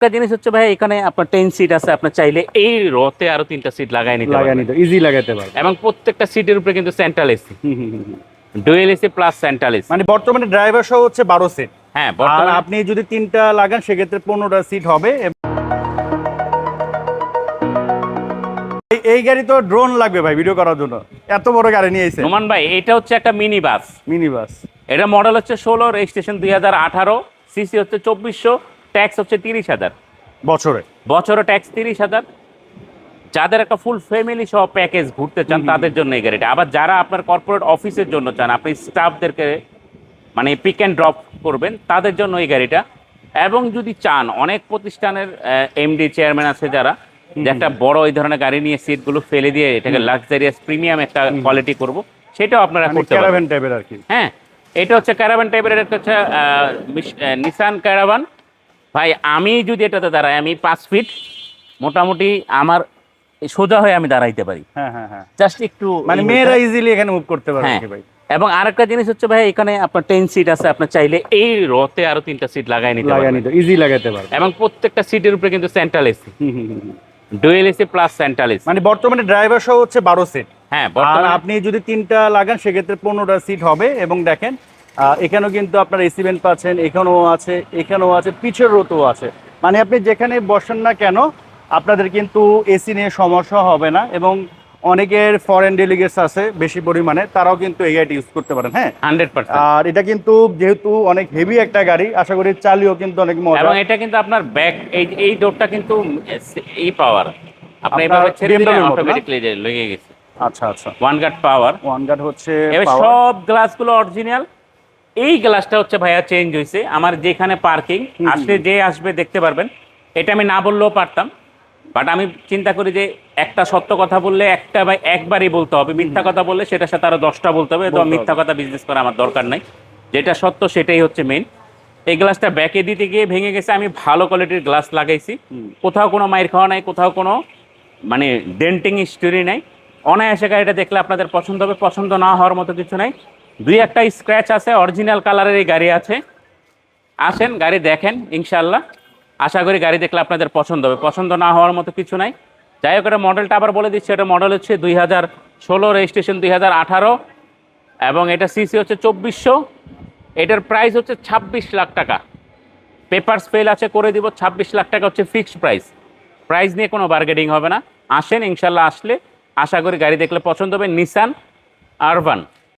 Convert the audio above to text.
একটা জিনিস হচ্ছে ভাই এখানে আপনার টেন সিট আছে আপনার চাইলে এই রতে আরও তিনটা সিট লাগাই নিতে লাগাই নিতে ইজি লাগাতে পারবে এবং প্রত্যেকটা সিটের উপরে কিন্তু central AC. Dual AC plus central AC মানে বর্তমানে ড্রাইভার সহ হচ্ছে বারো সিট হ্যাঁ আর আপনি যদি তিনটা লাগান সেক্ষেত্রে পনেরোটা সিট হবে। এই- এই গাড়ি তো ড্রোন লাগবে ভাই ভিডিও করার জন্য। এত বড় গাড়ি নিয়ে এসে। নোমান ভাই এটা হচ্ছে একটা মিনি বাস মিনি বাস এটা মডেল হচ্ছে ষোলো রেজিস্ট্রেশন দুই হাজার আঠারো সিসি হচ্ছে চব্বিশশো ট্যাক্স হচ্ছে তিরিশ হাজার। বছরে। বছরও ট্যাক্স তিরিশ হাজার। যাদের একটা ফুল ফ্যামিলি সহ প্যাকেজ ঘুরতে চান তাদের জন্য এই গাড়িটা আবার যারা আপনার কর্পোরেট অফিসের জন্য চান আপনি স্টাফদেরকে মানে পিক অ্যান্ড ড্রপ করবেন তাদের জন্য এই গাড়িটা এবং যদি চান অনেক প্রতিষ্ঠানের এমডি চেয়ারম্যান আছে যারা যে একটা বড় এই ধরনের গাড়ি নিয়ে সিটগুলো ফেলে দিয়ে এটাকে লাক্সারিয়াস প্রিমিয়াম একটা কোয়ালিটি করব সেটাও আপনারা মানে করতে পারবেন। ক্যারাভেন টাইপের আর কি। হ্যাঁ এটা হচ্ছে ক্যারাভান টাইপের এটা হচ্ছে নিসান ক্যারাভান ভাই আমি যদি এটাতে দাঁড়াই আমি পাঁচ ফিট মোটামুটি আমার সোজা হয়ে আমি দাঁড়াইতে পারি। হ্যাঁ হ্যাঁ হ্যাঁ। জাস্ট একটু মানে মেয়েরা ইজিলি এখানে মুভ করতে পারবে হ্যাঁ। ভাই? এবং আরেকটা জিনিস হচ্ছে ভাই এখানে আপনার টেন সিট আছে আপনার চাইলে এই রতে আরও তিনটা সিট লাগাই নিতে পারবেন। ইজি লাগাতে পারবে এবং প্রত্যেকটা সিটের উপরে কিন্তু central AC. Dual AC plus central AC মানে বর্তমানে ড্রাইভার সহ হচ্ছে বারো সিট হ্যাঁ আপনি যদি তিনটা লাগান সেক্ষেত্রে পনেরোটা সিট হবে। এবং দেখেন এখানেও কিন্তু আপনার এসি ভেন্ট পাচ্ছেন এখানেও আছে এখানেও আছে পিছের রোতেও আছে। মানে আপনি যেখানে বসেন না কেন আপনাদের কিন্তু এসি নিয়ে সমস্যা হবে না এবং অনেকের ফরেন ডেলিগেটস আছে বেশি পরিমাণে তারাও কিন্তু এই গাড়িটি ইউজ করতে পারেন হ্যাঁ? Hundred percent. আর এটা কিন্তু যেহেতু অনেক হেভি একটা গাড়ি আশা করি চালিয়েও কিন্তু অনেক মজা এবং এটা কিন্তু আপনার ব্যাক এই এই ডোরটা কিন্তু এই পাওয়ার আপনি এভাবে ছেড়ে দিলে? অটোমেটিকলি লেগে গেছে। আচ্ছা আচ্ছা। One guard power one guard হচ্ছে। সব গ্লাসগুলো অরিজিনাল এই গ্লাসটা হচ্ছে ভাইয়া চেঞ্জ হয়েছে আমার যেখানে পার্কিং। আসলে যে আসবে দেখতে পারবেন। এটা আমি না বললেও পারতাম। বাট আমি চিন্তা করি যে একটা সত্য কথা বললে একটা বা একবারই বলতে হবে। মিথ্যা কথা বললে সেটার সাথে আরও দশটা বলতে হবে। তো মিথ্যা কথা বিজনেস করা আমার দরকার নাই। যেটা সত্য সেটাই হচ্ছে মেইন এই গ্লাসটা ব্যাকে দিতে গিয়ে ভেঙে গেছে। আমি ভালো কোয়ালিটির গ্লাস লাগাইছি। কোথাও কোনো মাইর খাওয়া নাই কোথাও কোনো মানে ডেন্টিং স্টোরি নাই। অনায়াসে গাড়িটা দেখলে আপনাদের পছন্দ হবে। পছন্দ না হওয়ার মতো কিছু নাই। দুই একটা স্ক্র্যাচ আছে অরিজিনাল কালারের এই গাড়ি আছে। আসেন, গাড়ি দেখেন ইনশাল্লাহ আশা করি গাড়ি দেখলে আপনাদের পছন্দ হবে। পছন্দ না হওয়ার মতো কিছু নাই। যাই হোক, এটা মডেলটা আবার বলে দিচ্ছি, এটা মডেল হচ্ছে দুই হাজার ষোলো রেজিস্ট্রেশন দুই হাজার আঠারো। এবং এটা সিসি হচ্ছে চব্বিশশো। এটার প্রাইস হচ্ছে ছাব্বিশ লাখ টাকা। পেপার স্পেল আছে, করে দিব। ছাব্বিশ লাখ টাকা হচ্ছে ফিক্সড প্রাইস প্রাইস নিয়ে কোনো বার্গেনিং হবে না। আসেন ইনশাল্লাহ আসলে আশা করি গাড়ি দেখলে পছন্দ হবে। Nissan urban